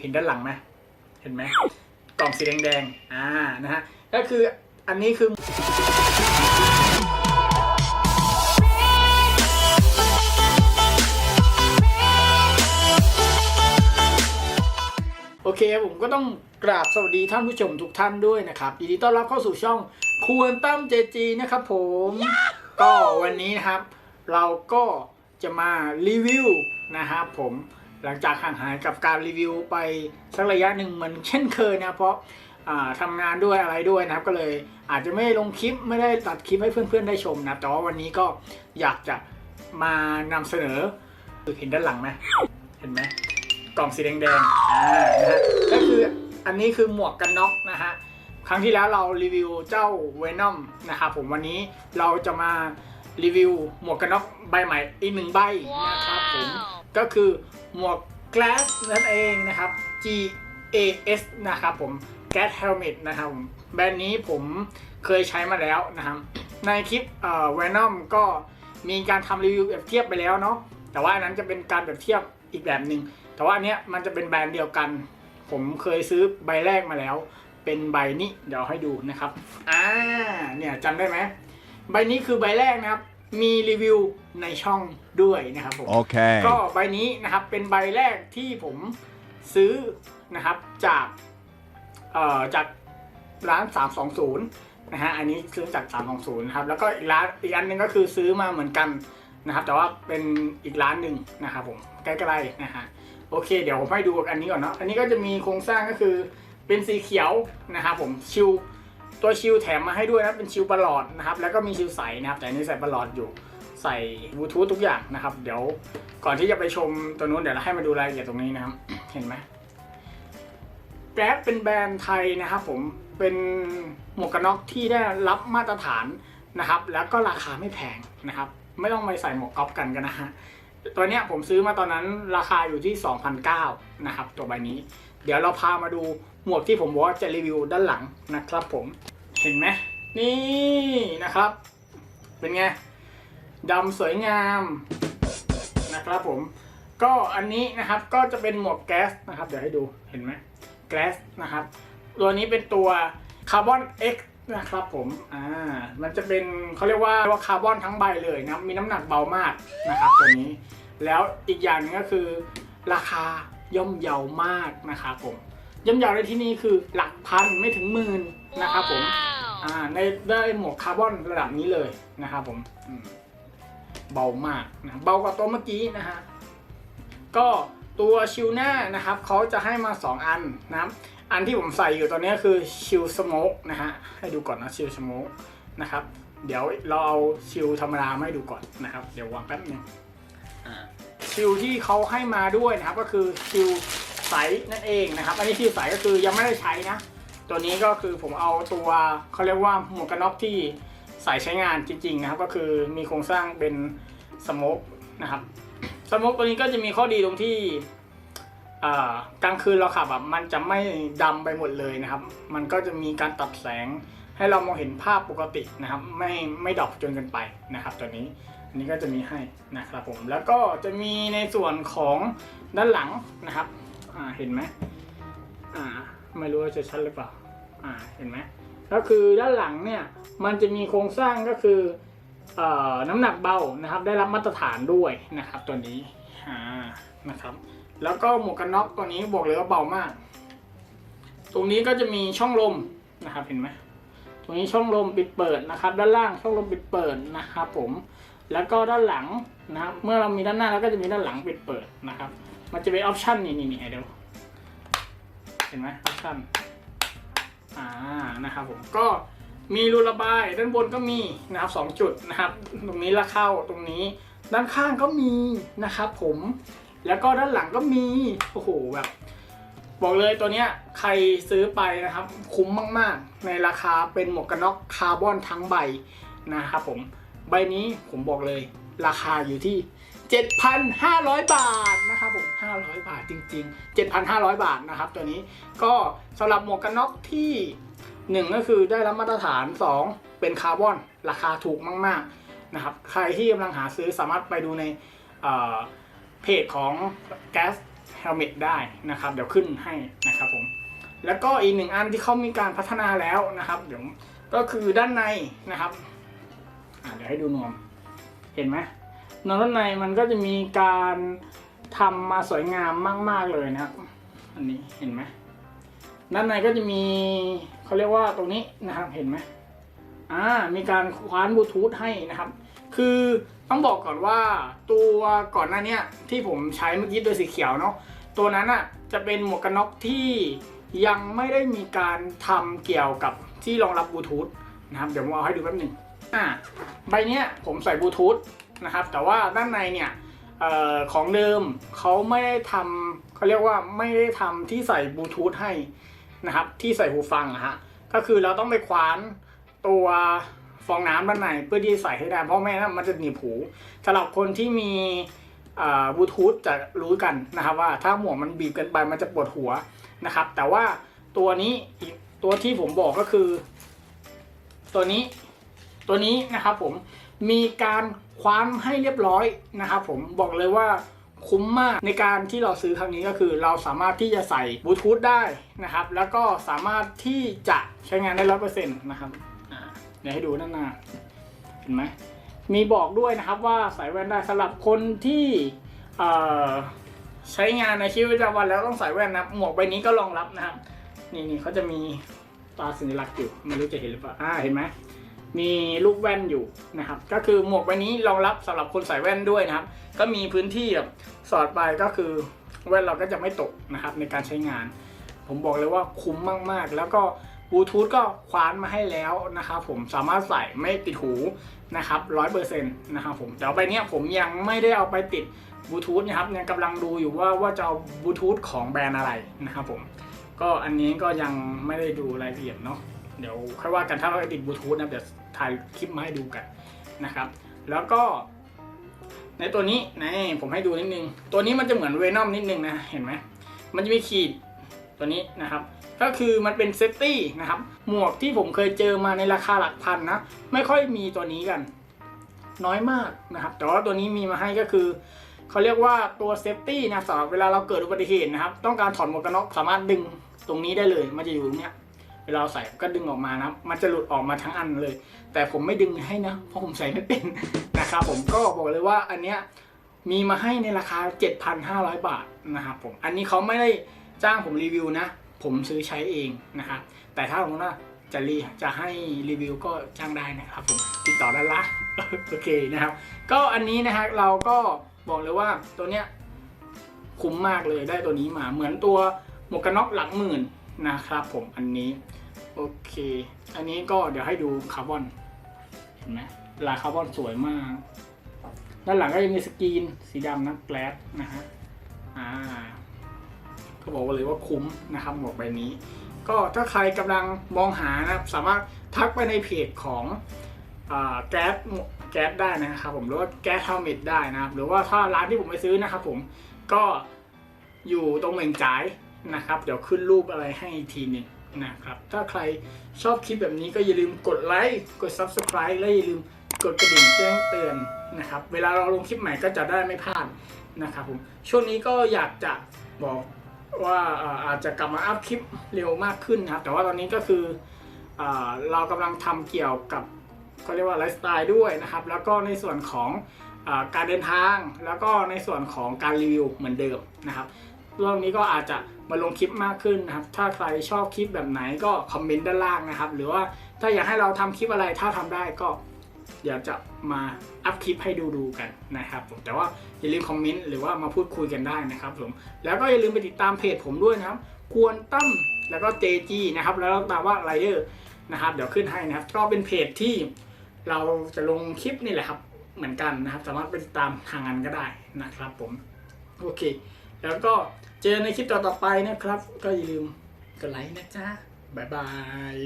เห็นด้านหลังไหมเห็นไหมกล่องสีแดงๆอ่านะฮะก็คืออันนี้คือโอเคผมก็ต้องกราบสวัสดีท่านผู้ชมทุกท่านด้วยนะครับยินดีต้อนรับเข้าสู่ช่องควรตั้มเจจีนะครับผม ก็วันนี้นะครับ เราก็จะมารีวิวนะครับผม หลังจากห่างหายกับการรีวิวไปสักระยะหนึ่งเหมือนเช่นเคยนะเพราะอ่าทำงานด้วยอะไรด้วยนะครับ ก็เลยอาจจะไม่ลงคลิปไม่ได้ตัดคลิปให้เพื่อนๆได้ชมนะแต่ว่าวันนี้ก็อยากจะมานำเสนอเห็นด้านหลังไหมเห็นไหมกล่องสีแดงๆอ่านะฮะก็คืออันนี้คือหมวกกันน็อกนะฮะครั้งที่แล้วเรารีวิวเจ้าเวนอมนะครับผมวันนี้เราจะมารีวิวหมวกกันน็อกใบใหม่อีกหนึ่งใบนะครับผม ก็คือหมวก Glass นั่นเองนะครับ G A S นะครับผม Glass Helmet นะครับผมแบรนด์นี้ผมเคยใช้มาแล้วนะครับในคลิปเอ่อ Venom ก็มีการทำรีวิวเปรียบเทียบไปแล้วเนาะแต่ว่าอันนั้นจะเป็นการเปรียบเทียบอีกแบบหนึ่งแต่ว่าอันเนี้ยมันจะเป็นแบรนด์เดียวกัน ผมเคยซื้อใบแรกมาแล้ว เป็นใบนี้เดี๋ยวให้ดูนะครับอ่าเนี่ยจำได้ไหมใบนี้คือใบแรกนะครับ มีรีวิวในช่องด้วยนะครับผม Okay. ก็ใบนี้นะครับเป็นใบแรกที่ผมซื้อนะครับจากเอ่อจากร้าน 320นะฮะอันนี้ซื้อจาก 320นะครับแล้วก็อีกร้านอีกอันหนึงก็คือซื้อมาเหมือนกันนะครับ แต่ว่าเป็นอีกร้านหนึ่งนะครับผมใกล้ๆนะฮะโอเค เดี๋ยวผมให้ดูอันนี้ก่อนเนาะอันนี้ก็จะมีโครงสร้างก็คือเป็นสีเขียวนะครับผมชิว ตัวชิวแถมมาให้ด้วยนะเป็นชิวประหลอดนะครับแล้วก็มีชิวใสนะครับแต่นนี้ใส่ประหลอดอยู่ใส่บลูทูธทุกอย่างนะครับ เดี๋ยวก่อนที่จะไปชมตัวนู้นเดี๋ยวเราให้มาดูรายละเอียดตรงนี้นะครับ เห็นไหมแกร็บเป็นแบรนด์ไทยนะครับผมเป็นหมวกกันน็อกที่ได้รับมาตรฐานนะครับ แล้วก็ราคาไม่แพงนะครับ ไม่ต้องไปใส่หมวกก๊อปกันกันนะฮะตัวเนี้ยผมซื้อมาตอนนั้นราคาอยู่ที่ 2,009นะครับตัวใบนี้ เดี๋ยวเราพามาดูหมวกที่ผมบอกว่าจะรีวิวด้านหลังนะครับผมเห็นไหมนี่นะครับ เป็นไงดำสวยงามนะครับผม ก็อันนี้นะครับก็จะเป็นหมวกแก๊สนะครับ เดี๋ยวให้ดูเห็นไหมแก๊สนะครับ ตัวนี้เป็นตัวคาร์บอน X นะครับผมอ่ามันจะเป็นเขาเรียกว่าว่าคาร์บอนทั้งใบเลยนะมีน้ำหนักเบามากนะครับตัวนี้ แล้วอีกอย่างหนึงก็คือราคา ย่อมเยาวมากนะครับผมย่อมเยาวในที่นี้คือหลักพันไม่ถึงหมื่นนะครับผมอ่าในได้หมวกคาร์บอนระดับนี้เลยนะครับผมอืมเบามากนะเบากว่าตัวเมื่อกี้นะฮะก็ตัวชิวหน้านะครับเขาจะให้มา 2 อันนะครับอันที่ผมใส่อยู่ตอนนี้คือชิวสโมกนะฮะให้ดูก่อนนะชิวสโมกนะครับเดี๋ยวเราเอาชิวธรรมดามาให้ดูก่อนนะครับ เดี๋ยววางแป๊บนึงอ่า ชิวที่เขาให้มาด้วยนะครับ ก็คือชิวใสนั่นเองนะครับ อันนี้ชิวใสก็คือยังไม่ได้ใช้นะ ตัวนี้ก็คือผมเอาตัวเขาเรียกว่าหมวกกันน็อกที่ใส่ใช้งานจริง ๆ นะครับ ก็คือมีโครงสร้างเป็นสโมกนะครับสโมกตัวนี้ก็จะมีข้อดีตรงที่กลางคืนเราขับแบบมันจะไม่ดำไปหมดเลยนะครับ มันก็จะมีการตัดแสงให้เรามองเห็นภาพปกตินะครับ ไม่ไม่ดอปจนเกินไปนะครับ ตัวนี้ อันนี้ก็จะมีให้นะครับผมแล้วก็จะมีในส่วนของด้านหลังนะครับอ่าเห็นไหมอ่าไม่รู้ว่าจะชัดหรือเปล่าอ่าเห็นไหมก็คือด้านหลังเนี่ยมันจะมีโครงสร้างก็คือเอ่อน้ำหนักเบานะครับ ได้รับมาตรฐานด้วยนะครับตัวนี้อ่านะครับ แล้วก็หมวกกันน็อกตัวนี้บอกเลยว่าเบามาก ตรงนี้ก็จะมีช่องลมนะครับเห็นไหมตรงนี้ช่องลมปิดเปิดนะครับ ด้านล่างช่องลมปิดเปิดนะครับผม แล้วก็ด้านหลังนะครับ เมื่อเรามีด้านหน้าแล้วก็จะมีด้านหลังปิดเปิดนะครับ มันจะเป็นออปชันนี่นี่นี่เดี๋ยวเห็นไหมออปชั่นอ่านะครับผมก็มีรูระบายด้านบนก็มีนะครับสองจุดนะครับ ตรงนี้ละเข้าตรงนี้ ด้านข้างก็มีนะครับผมแล้วก็ด้านหลังก็มีโอ้โหแบบ บอกเลยตัวเนี้ยใครซื้อไปนะครับ คุ้มมากๆ ในราคาเป็นหมวกกันน็อกคาร์บอนทั้งใบนะครับผม ใบนี้ผมบอกเลยราคาอยู่ที่ 7,500 บาทนะครับผม 500 บาทจริง ๆ 7,500 บาทนะครับตัวนี้ก็สำหรับหมวกกันน็อกที่ 1 ก็คือได้รับมาตรฐาน 2 เป็นคาร์บอน ราคาถูกมากๆนะครับใครที่กำลังหาซื้อสามารถไปดูในเเพจของ Gas helmet ได้นะครับ เดี๋ยวขึ้นให้นะครับผมแล้วก็อีกหนึ่งอันที่เขามีการพัฒนาแล้วนะครับ เดี๋ยวก็คือด้านในนะครับ เดี๋ยวให้ดูนวม เห็นไหมนวมด้านในมันก็จะมีการทำมาสวยงามมาก ๆเลยนะครับ อันนี้เห็นไหมด้านในก็จะมีเขาเรียกว่าตรงนี้นะครับ เห็นไหมอ่า มีการคว้านบลูทูธให้นะครับ คือต้องบอกก่อนว่าตัวก่อนหน้าเนี้ยที่ผมใช้เมื่อกี้ตัวสีเขียวเนาะ ตัวนั้นอะจะเป็นหมวกกันน็อกที่ยังไม่ได้มีการทำเกี่ยวกับที่รองรับบลูทูธนะครับ เดี๋ยวผมเอาให้ดูแป๊บหนึ่ง อ่าใบเนี้ยผมใส่บลูทูธนะครับ แต่ว่าด้านในเนี่ยออของเดิมเขาไม่ได้ทำเขาเรียกว่าไม่ได้ทำที่ใส่บลูทูธให้นะครับ ที่ใส่หูฟังอะฮะก็คือเราต้องไปคว้านตัวฟองน้ำด้านในเพื่อที่ใส่ให้ได้เพราะไม่งั้นมันจะหนีบหูสำหรับคนที่มีบลูทูธจะรู้กันนะครับว่าถ้าหมวกมันบีบกินไปมันจะปวดหัวนะครับ แต่ว่าตัวนี้อีกตัวที่ผมบอกก็คือ ตัวนี้ ตัวนี้นะครับผมมีการคว้านให้เรียบร้อยนะครับผมบอกเลยว่าคุ้มมากในการที่เราซื้อครั้งนี้ก็คือเราสามารถที่จะใส่บลูทูธได้นะครับ แล้วก็สามารถที่จะใช้งานได้ร้อยเปอร์เซ็นต์นะครับเดี๋ยวให้ดูด้านหน้าเห็นไหมมีบอกด้วยนะครับว่าใส่แว่นได้สำหรับคนที่ใช้งานในชีวิตประจำวันแล้วต้องใส่แว่นนะหมวกใบนี้ก็รองรับนะครับ นี่นี่เขาจะมีตาสัญลักษณ์อยู่ไม่รู้จะเห็นหรือเปล่าอ่าเห็นไหม มีลูกแว่นอยู่นะครับ ก็คือหมวกใบนี้รองรับสำหรับคนใส่แว่นด้วยนะครับ ก็มีพื้นที่แบบสอดไปก็คือแว่นเราก็จะไม่ตกนะครับในการใช้งาน ผมบอกเลยว่าคุ้มมากๆ แล้วก็บลูทูธก็คว้านมาให้แล้วนะครับผมสามารถใส่ไม่ติดหูนะครับร้อยเปอร์เซ็นต์นะครับผมแต่ใบนี้ผมยังไม่ได้เอาไปติดบลูทูธนะครับยังกำลังดูอยู่ว่าว่าจะเอาบลูทูธของแบรนด์อะไรนะครับผมก็อันนี้ก็ยังไม่ได้ดูรายละเอียดเนาะ เดี๋ยวค่อยว่ากันถ้าเราติดบลูทูธนะเดี๋ยวถ่ายคลิปมาให้ดูกันนะครับ แล้วก็ ในตัวนี้นะผมให้ดูนิดนึง ตัวนี้มันจะเหมือนเวนอมนิดนึงนะ เห็นไหมมันจะมีขีดตัวนี้นะครับ ก็คือมันเป็นเซฟตี้นะครับ หมวกที่ผมเคยเจอมาในราคาหลักพันนะ ไม่ค่อยมีตัวนี้กัน น้อยมากนะครับ แต่ว่าตัวนี้มีมาให้ก็คือเขาเรียกว่าตัวเซฟตี้นะสำหรับเวลาเราเกิดอุบัติเหตุนะครับ ต้องการถอดหมวกกันน็อกสามารถดึงตรงนี้ได้เลย มันจะอยู่ตรงเนี้ย เวลาเราใส่ก็ดึงออกมานะ มันจะหลุดออกมาทั้งอันเลย แต่ผมไม่ดึงให้นะ เพราะผมใส่ไม่เป็นนะครับผมก็บอกเลยว่าอันเนี้ยมีมาให้ในราคา 7,500 บาทนะครับผม อันนี้เขาไม่ได้จ้างผมรีวิวนะ ผมซื้อใช้เองนะครับแต่ถ้าผมว่าจะรีจะให้รีวิวก็จ้างได้นะครับผมติดต่อด้านล่างโอเคนะครับ ก็อันนี้นะฮะเราก็บอกเลยว่าตัวเนี้ยคุ้มมากเลยได้ตัวนี้มาเหมือนตัวหมวกกันน็อกหลังหมื่น นะครับผมอันนี้โอเค อันนี้ก็เดี๋ยวให้ดูคาร์บอนเห็นไหมลายคาร์บอนสวยมาก ด้านหลังก็จะมีสกรีนสีดำนะแกลสนะฮะอ่าก็บอกเลยว่าคุ้มนะครับหมวกใบนี้ ก็ถ้าใครกำลังมองหานะครับสามารถทักไปในเพจของแก๊สแก๊สได้นะครับผมหรือว่าแก๊สเทลเมดได้นะครับ หรือว่าถ้าร้านที่ผมไปซื้อนะครับผมก็อยู่ตรงเหม่งจ่าย นะครับ เดี๋ยวขึ้นรูปอะไรให้อีกทีหนึงนะครับ ถ้าใครชอบคลิปแบบนี้ก็อย่าลืมกดไลค์ กด Subscribe และอย่าลืมกดกระดิ่งแจ้งเตือนนะครับ เวลาเราลงคลิปใหม่ก็จะได้ไม่พลาดนะครับผม ช่วงนี้ก็อยากจะบอกว่าอาจจะกลับมาอัพคลิปเร็วมากขึ้นนะครับ แต่ว่าตอนนี้ก็คือเอเรากำลังทำเกี่ยวกับเขาเรียกว่าไลฟ์สไตล์ด้วยนะครับ แล้วก็ในส่วนของออการเดินทาง แล้วก็ในส่วนของการรีวิวเหมือนเดิมนะครับเรื่องนี้ก็อาจจะ มาลงคลิปมากขึ้นนะครับ ถ้าใครชอบคลิปแบบไหนก็คอมเมนต์ด้านล่างนะครับ หรือว่าถ้าอยากให้เราทำคลิปอะไรถ้าทำได้ก็เดี๋ยวจะมาอัพคลิปให้ดูดูๆกันนะครับผมแต่ว่าอย่าลืมคอมเมนต์หรือว่ามาพูดคุยกันได้นะครับผมแล้วก็อย่าลืมไปติดตามเพจผมด้วยนะครับควรตั้มแล้วก็เจจีนะครับแล้วก็ตามว่าไรเดอร์นะครับเดี๋ยวขึ้นให้นะครับ ก็เป็นเพจที่เราจะลงคลิปนี่แหละครับเหมือนกันนะครับ สามารถไปติดตามทางงานก็ได้นะครับผมโอเค แล้วก็เจอในคลิปต่อๆไปนะครับ ก็อย่าลืมกดไลค์นะจ๊ะบ๊ายบาย